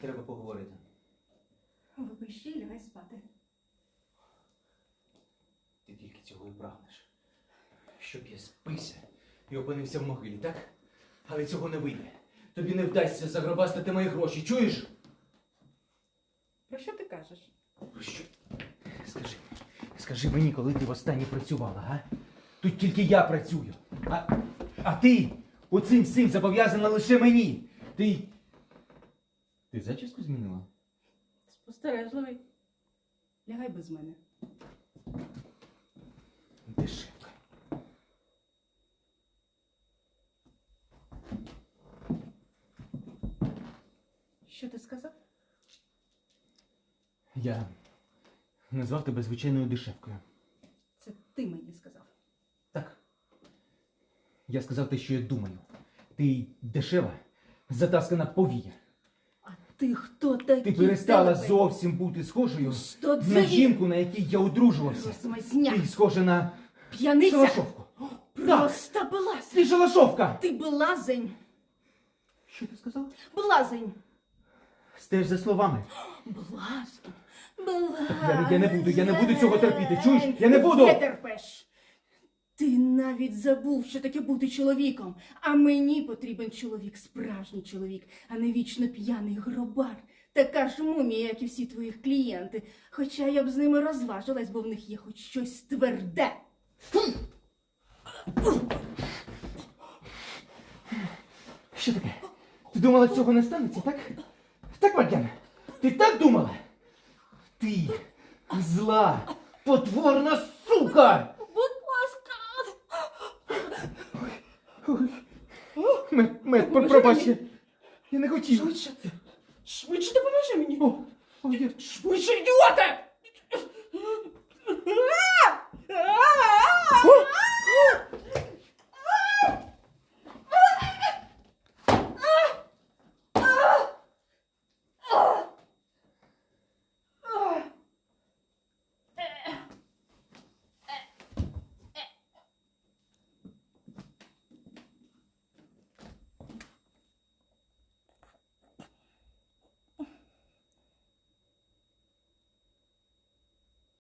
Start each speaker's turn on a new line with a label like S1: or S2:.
S1: Треба поговорити.
S2: Й лягай спати.
S1: Ти тільки цього і прагнеш. Щоб я спився і опинився в могилі, так? Але цього не вийде. Тобі не вдасться загробастати мої гроші, чуєш?
S2: Про що ти кажеш?
S1: Про що? Скажи, скажи мені, коли ти востаннє працювала, га? Тут тільки я працюю. А, а ти оцим всім зобов'язана лише мені. Ти. Ти зачіску змінила?
S2: Спостережливий. Лягай без мене.
S1: Дешевка.
S2: Що ти сказав?
S1: Я назвав тебе звичайною дешевкою.
S2: Це ти мені сказав.
S1: Так. Я сказав те, що я думаю. Ти дешева, затаскана повія.
S2: Ти хто такий?
S1: Ти перестала
S2: Телепень?
S1: зовсім бути схожою
S2: Що
S1: на
S2: це?
S1: жінку, на якій я одружувався.
S2: Розмазня.
S1: Ти схожа на
S2: П'яниця.
S1: шалашовку. Так,
S2: Просто блазень.
S1: ти шалашовка.
S2: Ти блазень.
S1: Що ти сказала?
S2: Блазень.
S1: Стеж за словами.
S2: Блазень. Блазень.
S1: Я- я не буду, я не буду цього терпіти, чуєш? Я не буду.
S2: Не терпеш. Ти навіть забув, що таке бути чоловіком. А мені потрібен чоловік, справжній чоловік, а не вічно п'яний гробар. Така ж мумія, як і всі твої клієнти. Хоча я б з ними розважилась, бо в них є хоч щось тверде.
S1: Що таке? Ти думала, цього не станеться, так? Так, Мар'яна? Ти так думала? Ти зла, потворна сука! Мед, мед,
S2: Боже
S1: пробач.
S2: мій.
S1: Я не хотів.
S2: Швидше. Швидше допоможи мені.
S1: О, о, я...
S2: Швидше, ідіоте!